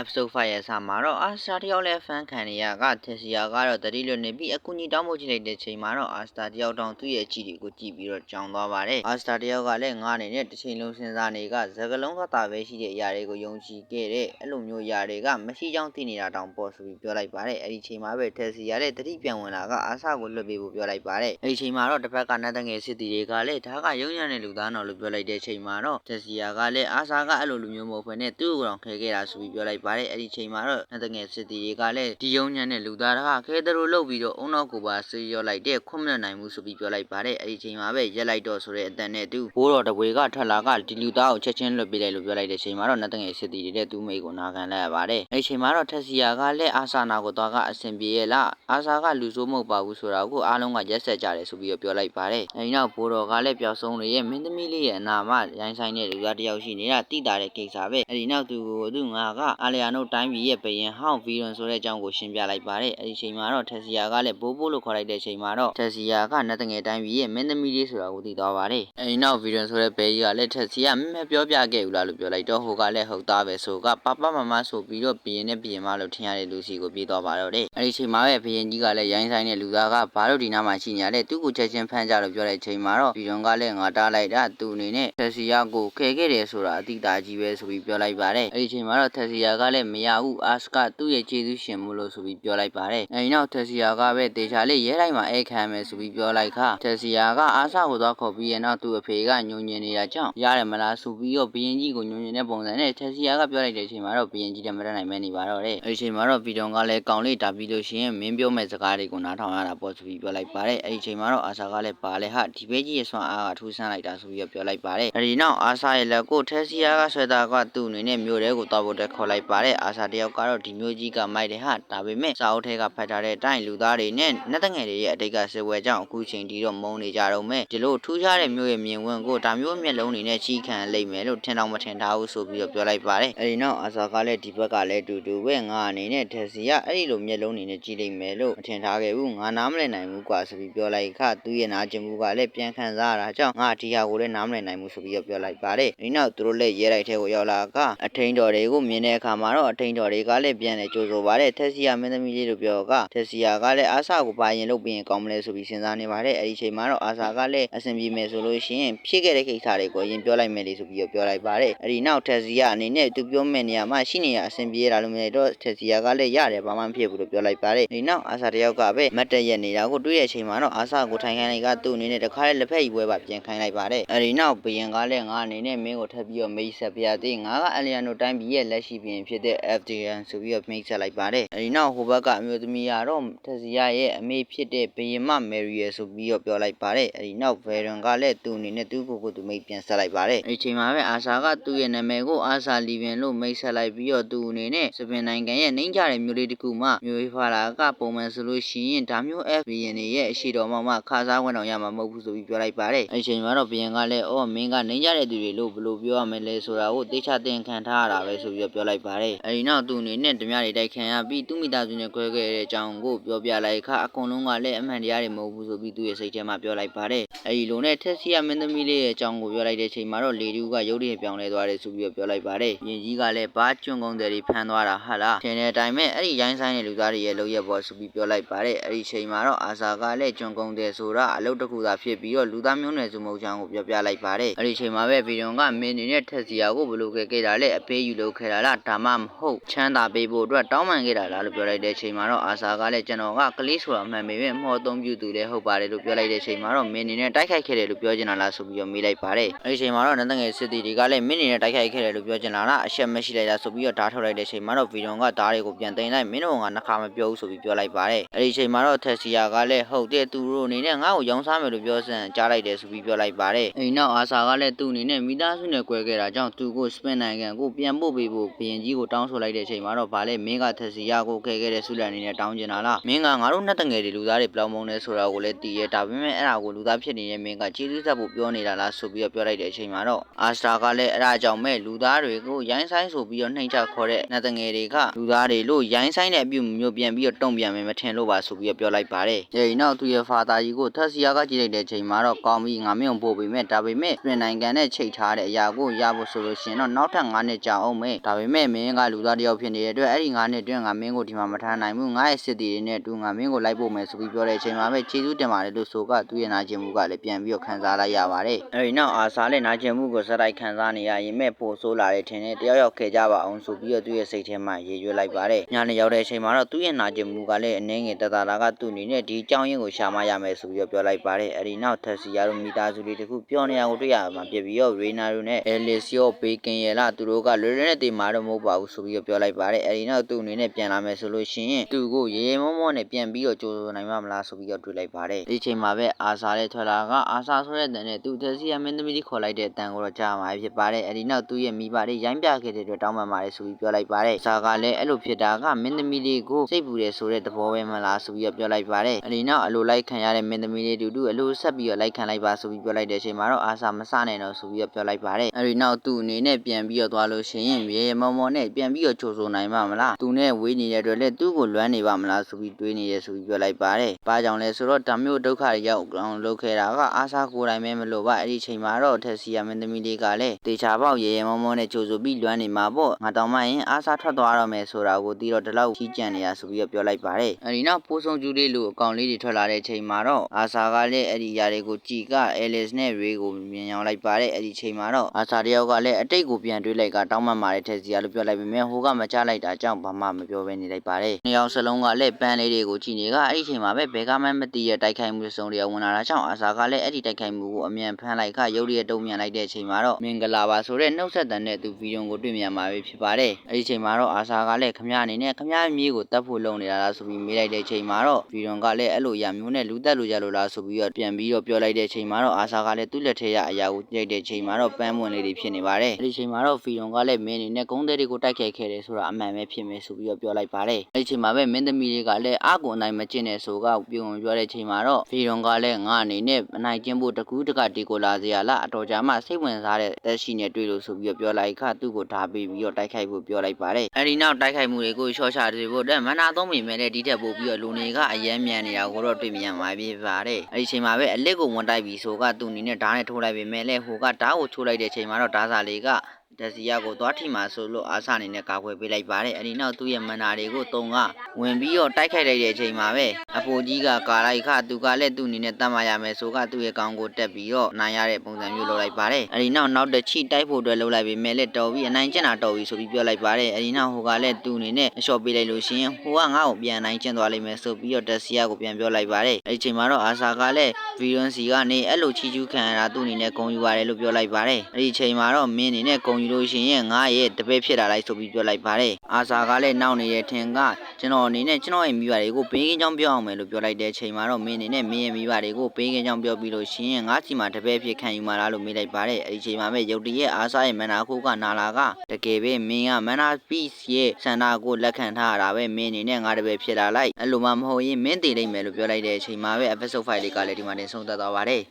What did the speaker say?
episode 5ရဲ့အစမှာတော့အာစတာတယောက်လည်းဖန်ခံနေရကတက်စီယာကတော့တတိလွတ်နေပြီးအကူကြီးတောင်းဖို့ချလိုက်တဲ့ချိန်မှာတော့အာစတာတယောက်တောင်သူ့ရဲ့ကြည့်တွေကိုကြည့်ပြီးတော့ကြောင်သွားပါတယ်အာစတာတယောက်ကလည်းငားနေတဲ့တစ်ချိန်လုံးစဉ်းစားနေကသကလုံးကတာပဲရှိတဲ့အရာတွေကိုယုံကြည်ခဲ့တဲ့အဲ့လိုမျိုးအရာတွေကမရှိကြောင်းသိနေတာတောင်ပေါ်ဆိုပြီးပြောလိုက်ပါတယ်အဲ့ဒီချိန်မှာပဲတက်စီယာလည်းတတိပြန်ဝင်လာကအာစကိုလွတ်ပေးဖို့ပြောလိုက်ပါတယ်အဲ့ဒီချိန်မှာတော့တစ်ဖက်ကနတ်တငယ်စစ်တီတွေကလည်းဒါကရုံရတဲ့လူသားတော်လို့ပြောလိုက်တဲ့ချိန်မှာတော့တက်စီယာကလည်းအာစကအဲ့လိုလူမျိုးမဟုတ်ဘဲနဲ့သူ့ကိုယ်တော်ခဲခဲ့တာဆိုပြီးပြောလိုက်ပါတယ်အဲ့ဒီချိန်မှာတော့နတ်တငယ်စစ်တီတွေကလည်းဒီယုံညံတဲ့လူသားကခဲတရိုးလုတ်ပြီးတော့အုံနောက်ကိုပါဆေးရောလိုက်တဲ့ခွင့်မနိုင်ဘူးဆိုပြီးပြောလိုက်ပါတယ်အဲ့ဒီချိန်မှာပဲရက်လိုက်တော့ဆိုတဲ့အတန်နဲ့သူဘိုးတော်တပွေကထွက်လာကဒီလူသားကိုချက်ချင်းလွတ်ပေးလိုက်လို့ပြောလိုက်တဲ့ချိန်မှာတော့နတ်တငယ်စစ်တီတွေတဲ့သူ့မိကိုနာခံလိုက်ရပါတယ်အဲ့ဒီချိန်မှာတော့ထက်စီယာကလည်းအာဆာနာကိုသွားကအဆင်ပြေရဲ့လားအာဆာကလူဆိုးမဟုတ်ပါဘူးဆိုတာကိုအားလုံးကရက်ဆက်ကြတယ်ဆိုပြီးတော့ပြောလိုက်ပါတယ်အဲ့ဒီနောက်ဘိုးတော်ကလည်းပျောက်ဆုံးနေရဲ့မင်းသမီးလေးရဲ့အနာမရိုင်းဆိုင်တဲ့လူသားတယောက်ရှိနေတာတိတာတဲ့ကိစ္စပဲအဲ့ဒီနောက်သူကိုသူငါကအာလျာနိုတိုင်းပြည်ရဲ့ဘယင်ဟောင်းဗီရွန်ဆိုတဲ့အကြောင်းကိုရှင်းပြလိုက်ပါတယ်အဲ့ဒီချိန်မှာတော့ထက်စီယာကလည်းဘိုးဘိုးလို့ခေါ်လိုက်တဲ့ချိန်မှာတော့ထက်စီယာကနတ်တငယ်တိုင်းပြည်ရဲ့မင်းသမီးလေးဆိုတာကိုသိသွားပါတယ်အဲ့ဒီနောက်ဗီရွန်ဆိုတဲ့ဘဲကြီးကလည်းထက်စီယာမမပြောပြခဲ့ဘူးလားလို့ပြောလိုက်တော့ဟိုကလည်းဟုတ်သားပဲဆိုကပပမမဆိုပြီးတော့ဘယင်နဲ့ဘယင်မလို့ထင်ရတဲ့လူစီကိုပြေးသွားပါတော့တယ်အဲ့ဒီချိန်မှာပဲဘယင်ကြီးကလည်းရိုင်းဆိုင်တဲ့လူသားကဘာလို့ဒီနားမှာရှိနေရလဲသူ့ကိုချက်ချင်းဖမ်းကြလို့ပြောတဲ့ချိန်မှာတော့ဗီရွန်ကလည်းငါတားလိုက်တာသူ့အနေနဲ့ထက်စီယာကိုခဲခဲ့တယ်ဆိုတာအတိအတာကြီးပဲဆိုပြီးပြောလိုက်ပါတယ်အဲ့ဒီချိန်မှာတော့ထက်စီယာကလည်းမရဘူးအာစကသူ့ရဲ့ခြေသူရှင်မို့လို့ဆိုပြီးပြောလိုက်ပါတယ်အဲဒီနောက်ထက်စီယာကပဲတေချာလေးရဲတိုင်းမှာအဲခံမယ်ဆိုပြီးပြောလိုက်ခထက်စီယာကအာစကိုသွားခေါ်ပြီးရနောက်သူ့အဖေကညုံညင်နေတာကြောင့်ရတယ်မလားဆိုပြီးတော့ဘရင်ကြီးကိုညုံညင်တဲ့ပုံစံနဲ့ထက်စီယာကပြောလိုက်တဲ့အချိန်မှာတော့ဘရင်ကြီးတမရနိုင်မဲနေပါတော့တယ်အဲဒီအချိန်မှာတော့ဗီဒွန်ကလည်းကောင်းလေးတာပြီးလို့ရှိရင်မင်းပြောမဲ့စကားတွေကိုနားထောင်ရတာပေါ့ဆိုပြီးပြောလိုက်ပါတယ်အဲဒီအချိန်မှာတော့အာဆာကလည်းပါလေဟာဒီဘေးကြီးရဲ့ဆွမ်းအားကထူးဆန်းလိုက်တာဆိုပြီးပြောလိုက်ပါတယ်အဲဒီနောက်အာဆာရဲ့လက်ကိုထက်စီယာကဆွဲတာကသူ့အနေနဲ့မြို့ထဲကိုတောက်ဖို့တက်ခေါ်လိုက်ပါတယ်အာဆာတယောက်ကတော့ဒီမျိုးကြီးကမိုက်တယ်ဟာဒါပေမဲ့စာအုပ်ထဲကဖတ်ထားတဲ့အတိုင်းလူသားတွေနဲ့နတ်တငယ်တွေရဲ့အတိတ်ကဆယ်ဝဲကြောင့်အခုချိန်ဒီတော့မုန်းနေကြတော့မဲ့ဒီလိုထူးခြားတဲ့မျိုးရဲ့မြင်ကွင်းကိုဒါမျိုးမျက်လုံးတွေနဲ့ချီးခံလိမ့်မယ်လို့ထင်တော့မထင်ထားဘူးဆိုပြီးတော့ပြောလိုက်ပါတယ်အဲဒီနောက်အာဆာကလည်းဒီဘက်ကလည်းတူတူပဲငါအနေနဲ့ထက်စီကအဲ့ဒီလိုမျက်လုံးတွေနဲ့ကြည့်လိမ့်မယ်လို့မထင်ထားခဲ့ဘူးငါနားမလည်နိုင်ဘူးကွာဆိုပြီးပြောလိုက်ခသူ့ရဲ့နာကျင်မှုကလည်းပြန်ခံစားရတာကြောင့်ငါဒီဟာကိုလည်းနားမလည်နိုင်ဘူးဆိုပြီးတော့ပြောလိုက်ပါတယ်ဒီနောက်သူတို့လည်းရဲလိုက်ထဲကိုရောက်လာကအထိန်တော်တွေကိုမြင်တဲ့အခါမှာတော့အထိန်တော်တွေကလည်းပြန်လဲကြိုးဆိုပါတယ်ထက်စီကမင်းသမီးလေးတို့ပြောကတက်စီယာကလည်းအာဆာကိုပါရင်လုပ်ပြီးရင်ကောင်းမလဲဆိုပြီးစဉ်းစားနေပါတယ်အဲ့ဒီချိန်မှာတော့အာဆာကလည်းအဆင်ပြေမယ်ဆိုလို့ရှိရင်ဖြစ်ခဲ့တဲ့ကိစ္စတွေကိုရင်ပြောလိုက်မယ်လေဆိုပြီးတော့ပြောလိုက်ပါတယ်အဲ့ဒီနောက်တက်စီယာအနေနဲ့သူပြောမဲ့နေရာမှာရှိနေရအဆင်ပြေတာလို့မြင်တော့တက်စီယာကလည်းရတယ်ဘာမှမဖြစ်ဘူးလို့ပြောလိုက်ပါတယ်ဒီနောက်အာဆာတယောက်ကပဲမတ်တရက်နေတာကိုတွေ့တဲ့အချိန်မှာတော့အာဆာကိုထိုင်ခိုင်းလိုက်ကသူ့အနေနဲ့တခါလေလက်ဖက်ကြီးပွဲပါပြန်ခိုင်းလိုက်ပါတယ်အဲ့ဒီနောက်ဘယင်ကလည်းငါအနေနဲ့မင်းကိုထပ်ပြီးတော့မိတ်ဆက်ပြသေးငါကအလီယန်နိုတိုင်းပြည်ရဲ့လက်ရှိဘယင်ဖြစ်တဲ့ FDN ဆိုပြီးတော့မိတ်ဆက်လိုက်ပါတယ်အဲ့ဒီနောက်ဟိုဘက်ကအမျိုးသမီးကတော့ထက်စီယာရဲ့အမေဖြစ်တဲ့ဘယင်မမယ်ရီရယ်ဆိုပြီးတော့ပြောလိုက်ပါတယ်အဲဒီနောက်ဗယ်ရန်ကလည်းသူ့အနေနဲ့သူ့ကိုယ်ကိုသူမိတ်ပြန်ဆက်လိုက်ပါတယ်အဲဒီချိန်မှာပဲအာဆာကသူ့ရဲ့နာမည်ကိုအာဆာလီဗင်လို့မိတ်ဆက်လိုက်ပြီးတော့သူ့အနေနဲ့စပင်နိုင်ငံရဲ့နှိမ့်ကြတဲ့မျိုးလေးတစ်ခုမှမျိုးဖာလာကပုံမှန်ဆိုလို့ရှိရင်ဒါမျိုး F ဘယင်တွေရဲ့အရှိတော်မှမှခါစားဝင်တော်ရမှာမဟုတ်ဘူးဆိုပြီးပြောလိုက်ပါတယ်အဲဒီချိန်မှာတော့ဘယင်ကလည်းအော်မင်းကနှိမ့်ကြတဲ့သူတွေလို့ဘယ်လိုပြောရမလဲဆိုတာကိုတေချာသင်ခံထားရတာပဲဆိုပြီးတော့ပြောလိုက်ပါတယ်အဲဒီနောက်သူ့အနေနဲ့ဓမြတွေတိုက်ခံရပြီးသူ့မိသားစုနဲ့ခွဲခဲ့တဲ့အကြောင်းကိုပြောပြလိုက်ခါအကုန်လုံးကလည်းအမှန်တရားတွေမဟုတ်ဘူးဆိုပြီးသူ့ရဲ့စိတ်ထဲမှာပြောလိုက်ပါတယ်အဲဒီလိုနဲ့ထက်စီယာမင်းသမီးလေးရဲ့အကြောင်းကိုပြောလိုက်တဲ့ချိန်မှာတော့လေတူကရုပ်ရည်ပြောင်းလဲသွားတယ်ဆိုပြီးတော့ပြောလိုက်ပါတယ်ယင်ကြီးကလည်းဘာကျွန်းကုန်းတယ်တွေဖမ်းသွားတာဟာလားထင်တဲ့အတိုင်းပဲအဲ့ဒီရိုင်းဆိုင်တဲ့လူသားတွေရဲ့လုပ်ရက်ပေါ်ဆိုပြီးပြောလိုက်ပါတယ်အဲ့ဒီချိန်မှာတော့အာဇာကလည်းကျွန်းကုန်းတယ်ဆိုတာအလုပ်တစ်ခုသာဖြစ်ပြီးတော့လူသားမျိုးနွယ်စုမဟုတ်ချောင်းကိုပြောပြလိုက်ပါတယ်အဲ့ဒီချိန်မှာပဲဗီဒွန်ကမင်းနေနဲ့ထက်စီယာကိုဘယ်လိုခဲ့ခဲ့တာလဲအပေးယူလုပ်ခဲ့တာလားဒါမှမဟုတ်ချမ်းသာပေးဖို့အတွက်တောင်းပန်ခဲ့တာလားလို့ပြောလိုက်တဲ့ချိန်မှာတော့အာဇာကလည်းကျွန်တော်ကကလေးဆိုတာမှန်ပေမဲ့မော်သုံးပြသူလည်းဟုတ်ပါတယ်လို့ပြောလိုက်တဲ့ချိန်မှာတော့မင်းနေနဲ့တိုက်ခိုက်ခဲ့တယ်လို့ပြောချင်တာလားဆိုပြီးတော့မေးလိုက်ပါတယ်အဲ့ဒီချိန်မှာတော့နန်းတငယ်စစ်တီတွေကလည်းမင်းနေနဲ့တိုက်ခိုက်ခဲ့တယ်လို့ပြောချင်တာလားအရှက်မရှိလိုက်တာဆိုပြီးတော့ဓာတ်ထုတ်လိုက်တဲ့ချိန်မှာတော့ဗီဒွန်ကဓာတ်တွေကိုပြန်တင်လိုက်မင်းတို့ကနှစ်ခါမပြောဘူးဆိုပြီးပြောလိုက်ပါတယ်အဲ့ဒီချိန်မှာတော့ထက်စီယာကလည်းဟုတ်တဲ့သူတို့အနေနဲ့ငါ့ကိုရောင်းစားမယ်လို့ပြောစံကြားလိုက်တယ်ဆိုပြီးပြောလိုက်ပါတယ်အဲ့နောက်အာဆာကလည်းသူ့အနေနဲ့မိသားစုနဲ့꿰ခဲ့တာကြောင့်သူကိုစပင်နိုင်ငံကိုပြန်ပို့ပေးဖို့ဘရင်ကြီးကိုတောင်းဆိုလိုက်တဲ့အချိန်မှာတော့ဗာလဲမင်းကထက်စီယာကိုခဲခဲ့တဲ့ဆုလန်အနေနဲ့တောင်းကျင်တာလားမင်းကငါတို့နှစ်တငယ်တွေလူသားတွေဘလောင်မုံနေဆိုတာကိုလည်းသိရဲဒါပေမဲ့အဲ့ဒါကိုလူသားဖြစ်နေတဲ့မင်းကကျေးဇူးသက်ဖို့ပြောနေတာလားဆိုပြီးတော့ပြောလိုက်တဲ့အချိန်မှာတော့အာစတာကလည်းအဲ့ဒါကြောင့်မဲ့လူသားတွေကိုရိုင်းဆိုင်ဆိုပြီးတော့နှိမ်ချခေါ်တဲ့နှစ်တငယ်တွေကလူသားတွေလို့ရိုင်းဆိုင်တဲ့အပြုမျိုးပြန်ပြီးတော့တုံ့ပြန်မယ်မထင်လို့ပါဆိုပြီးတော့ပြောလိုက်ပါတယ်။အဲဒီနောက်သူရဲ့ဖာသာကြီးကိုထက်စီယာကကြည့်လိုက်တဲ့အချိန်မှာတော့ကောင်းပြီငါမင်းကိုပို့ပေးမယ်ဒါပေမဲ့ပြင်နိုင်ငံနဲ့ချိတ်ထားတဲ့အရာကိုရဖို့ဆိုလို့ရှိရင်တော့နောက်ထပ်9နှစ်ကြာအောင်မယ်ဒါပေမဲ့မင်းင်းကလူသားတစ်ယောက်ဖြစ်နေတဲ့အတွက်အဲ့ဒီငါးနှစ်အတွင်းငါမင်းကိုဒီမှာမထားနိုင်ဘူးငါရဲ့စစ်တီတွေနဲ့အတူငါမင်းကိုလိုက်ဖို့မယ်ဆိုပြီးပြောတဲ့အချိန်မှာပဲခြေစူးတင်ပါတယ်လို့ဆိုကသူ့ရဲ့နာကျင်မှုကလည်းပြန်ပြီးတော့ခံစားလိုက်ရပါတယ်အဲ့ဒီနောက်အာဆာလည်းနာကျင်မှုကိုစတိုက်ခံစားနေရရင်မဲ့ပို့ဆိုးလာတဲ့ထင်နဲ့တယောက်ယောက်ခဲကြပါအောင်ဆိုပြီးတော့သူ့ရဲ့စိတ်ထဲမှာရေရွယ်လိုက်ပါတယ်ညနေရောက်တဲ့အချိန်မှာတော့သူ့ရဲ့နာကျင်မှုကလည်းအနှင်းငယ်တတလာကသူ့အနေနဲ့ဒီအကြောင်းရင်းကိုရှာမရမယ်ဆိုပြီးတော့ပြောလိုက်ပါတယ်အဲ့ဒီနောက်တက်စီယာတို့မိသားစုလေးတခုပြောနေရကိုတွေ့ရမှာပြပြီးတော့ရေနာတို့နဲ့အဲလီစီယိုဘေကင်ရဲ့လားသူတို့ကလွယ်လွယ်နဲ့တေမာတော့မဟုတ်ပါဘူးဆိုပြီးတော့ပြောလိုက်ပါတယ်အဲ့ဒီနောက်သူ့အနေနဲ့ပြန်လာမယ်ဆိုလို့ရှိရင်သူ့ကိုရေရေမောမောနဲ့ပြန်ပြီးတော့ကြိုးစိုးနိုင်မှာမလားဆိုပြီးတော့တွေးလိုက်ပါတယ်ဒီချိန်မှာပဲအာဆာလည်းထွက်လာကအာဆာဆိုတဲ့တန်နဲ့သူ့တက်စီယာမင်းသမီးကြီးခေါ်လိုက်တဲ့တန်ကိုတော့ကြားမှာဖြစ်ပါတယ်အဲ့ဒီနောက်သူ့ရဲ့မိဘလေးရိုင်းပြခဲ့တဲ့အတွက်တောင်းပန်ပါတယ်ဆိုပြီးပြောလိုက်ပါတယ်ဆာကလည်းအဲ့လိုဖြစ်တာကမင်းသမီးလေးကိုစိတ်ပူတယ်ဆိုတဲ့သဘောပဲမလားဆိုပြီးတော့ပြောလိုက်ပါတယ်အဲ့ဒီနောက်အလိုလိုက်ခံရတဲ့မင်းသမီးလေးတူတူအလိုဆက်ပြီးတော့လိုက်ခံလိုက်ပါဆိုပြီးပြောလိုက်တဲ့အချိန်မှာတော့အာဆာမစနိုင်တော့ဆိုပြီးတော့ပြောလိုက်ပါတယ်အဲ့ဒီနောက်သူ့အနေနဲ့ပြန်ပြီးတော့သွားလို့ရှိရင်ရေရေမောမောနဲ့ပြန်ပြီးတော့ချိုးဆိုနိုင်မှာမလားသူနဲ့ဝေးနေတဲ့အတွက်လည်းသူ့ကိုလွမ်းနေပါမလားဆိုပြီးတွေးနေရဆိုပြီးပြောလိုက်ပါတယ်ဘာကြောင့်လဲဆိုတော့ဓာမျိုးဒုက္ခတွေရောက်အောင်လုပ်ခဲ့တာကအာဆာကိုယ်တိုင်ပဲမလို့ပါအဲ့ဒီချိန်မှာတော့ထက်စီယာမင်းသမီးလေးကလည်းတေချာပေါက်ရေရေမောမောနဲ့ချိုးဆိုပြီးလွမ်းနေမှာပေါ့ငါတောင်မှရင်အာဆာထွက်သွားတော့မယ်ဆိုတာကိုတီးတော့ဒီလောက်ကြီးကြံ့နေရဆိုပြီးတော့ပြောလိုက်ပါတယ်အဲ့ဒီနောက်ပိုးဆုံးကျူးလေးလိုအကောင်လေးတွေထွက်လာတဲ့ချိန်မှာတော့အာဆာကလည်းအဲ့ဒီຢာတွေကိုကြည်ကအဲလစ်နဲ့ရေကိုမြင်အောင်လိုက်ပါတယ်အဲ့ဒီချိန်မှာတော့အာဆာတယောက်ကလည်းအတိတ်ကိုပြန်တွေးလိုက်ကတောင်းပန်ပါတယ်ထက်စီယာလို့ပြောလိုက်ပေမဲ့ဟိုကမချလိုက်တာကြောင့်ဘာမှမပြောဘဲနေလိုက်ပါတယ်နှစ်ယောက်စလုံးကလည်းပန်းလေးတွေကိုကြည့်နေကအဲ့ဒီချိန်မှာပဲဘယ်ကမှမသိရတိုက်ခိုက်မှုစုံတွေကဝင်လာတာကြောင့်အာဆာကလည်းအဲ့ဒီတိုက်ခိုက်မှုကိုအမြန်ဖမ်းလိုက်ခရုပ်ရည်တုံးမြန်လိုက်တဲ့အချိန်မှာတော့မင်္ဂလာပါဆိုတဲ့နှုတ်ဆက်တန်တဲ့သူဗီဒီယိုကိုတွေ့မြင်မှာပဲဖြစ်ပါတယ်အဲ့ဒီချိန်မှာတော့အာဆာကလည်းခမရအနေနဲ့ခမရမြေးကိုတတ်ဖို့လုပ်နေတာလားဆိုပြီးမေးလိုက်တဲ့အချိန်မှာတော့ဗီဒီယိုကလည်းအဲ့လိုရမျိုးနဲ့လူတက်လူကြလို့လားဆိုပြီးတော့ပြန်ပြီးတော့ပြောလိုက်တဲ့အချိန်မှာတော့အာဆာကလည်းသူ့လက်ထဲရအရာကိုကြိတ်တဲ့အချိန်မှာတော့ပန်းမွန်လေးတွေဖြစ်နေပါတယ်အဲ့ဒီချိန်မှာတော့ဗီဒီယိုကလည်းမင်းအနေနဲ့ဂုံးသေးတွေကိုတိုက်ခိုက်ခဲ့တယ်ဆိုတာအမှန်ပဲဖြစ်မယ်ဆိုပြီးတော့ပြောလိုက်ပါတယ်အဲ့ဒီချိန်မှာပဲမင်းသမီးလေးကလည်းအာကွန်တိုင်းမကျင့်တဲ့ဆိုကပြုံပြောတဲ့ချိန်မှာတော့ဗီဒီယိုကလည်းငါအနေနဲ့အနိုင်ကျင့်ဖို့တကူးတကဒီကိုလာစရာလားအတော်ကြာမှစိတ်ဝင်စားတဲ့တက်ရှိနဲ့တွေ့လို့ဆိုပြီးတော့ပြောလိုက်ခသူ့ကိုဓာပေးပြီးတော့တိုက်ခိုက်ဖို့ပြောလိုက်ပါတယ်အဲ့ဒီနောက်တိုက်ခိုက်မှုတွေကိုရှော့ချတွေဖို့အတွက်မနာသုံးမိမဲ့တဲ့ဒီထက်ပိုပြီးတော့လူနေကအယမ်းမြန်နေတာကိုတော့တွေ့မြင်မှာဖြစ်ပါတယ်အဲ့ဒီချိန်မှာပဲအလစ်ကိုဝန်တိုက်ပြီးဆိုကသူ့အနေနဲ့ဓာတ်နဲ့ထိုးလိုက်ပေမဲ့လည်းဟိုကဓာတ်ကိုချိုးလိုက်တဲ့ချိန်မှာတော့ဓာတ်စာလေးက ဒစီယာကိုသွားထိမှာဆိုလို့အာဆအနေနဲ့ကာကွယ်ပေးလိုက်ပါတယ်အဲ့ဒီနောက်သူ့ရဲ့မနာတွေကိုတုံကဝင်ပြီးတော့တိုက်ခိုက်လိုက်တဲ့အချိန်မှာပဲအဖိုကြီးကကာလိုက်ခသူကလည်းသူ့အနေနဲ့တတ်မှတ်ရမယ်ဆိုကသူ့ရဲ့ကောင်းကိုတက်ပြီးတော့နိုင်ရတဲ့ပုံစံမျိုးလုပ်လိုက်ပါတယ်အဲ့ဒီနောက်နောက်တစ်ချိတိုက်ဖို့အတွက်လုပ်လိုက်ပေမဲ့လည်းတော်ပြီးအနိုင်ကျင့်တာတော်ပြီးဆိုပြီးပြောလိုက်ပါတယ်အဲ့ဒီနောက်ဟိုကလည်းသူ့အနေနဲ့အလျှော့ပေးလိုက်လို့ရှိရင်ဟိုကငါ့ကိုပြန်နိုင်ကျင့်သွားလိမ့်မယ်ဆိုပြီးတော့ဒစီယာကိုပြန်ပြောလိုက်ပါတယ်အဲ့ဒီချိန်မှာတော့အာဆာကလည်းဗီယွန်စီကနေအဲ့လိုချီကျူးခံရတာသူ့အနေနဲ့ဂုံယူရတယ်လို့ပြောလိုက်ပါတယ်အဲ့ဒီချိန်မှာတော့မင်းအနေနဲ့ဂုံယူလို့ရှိရင်ငါရဲ့တပည့်ဖြစ်လာလိုက်ဆိုပြီးပြောလိုက်ပါတယ်အာဆာကလည်းနောက်နေတဲ့ထင်ကကျွန်တော်အနေနဲ့ကျွန်တော်ရဲ့မိဘတွေကိုဘေးကင်းကြောင်းပြောအောင်မယ်လို့ပြောလိုက်တဲ့အချိန်မှာတော့မင်းအနေနဲ့မင်းရဲ့မိဘတွေကိုဘေးကင်းကြောင်းပြောပြီးလို့ရှိရင်ငါ့ချီမှာတပည့်ဖြစ်ခံယူမှာလားလို့မေးလိုက်ပါတယ်အဲ့ဒီချိန်မှာပဲရုတ်တရက်အာဆာရဲ့မန္နာခိုးကနာလာကတကယ်ပဲမင်းကမန္နာပီစ်ရဲ့ဆန္ဒကိုလက်ခံထားရတာပဲမင်းအနေနဲ့ငါတပည့်ဖြစ်လာလိုက်အဲ့လိုမှမဟုတ်ရင်မင်းတည်လိမ့်မယ်လို့ပြောလိုက်တဲ့အချိန်မှာပဲ episode 5လေးကလည်းဒီမှာတင်ဆုံးသက်သွားပါတယ်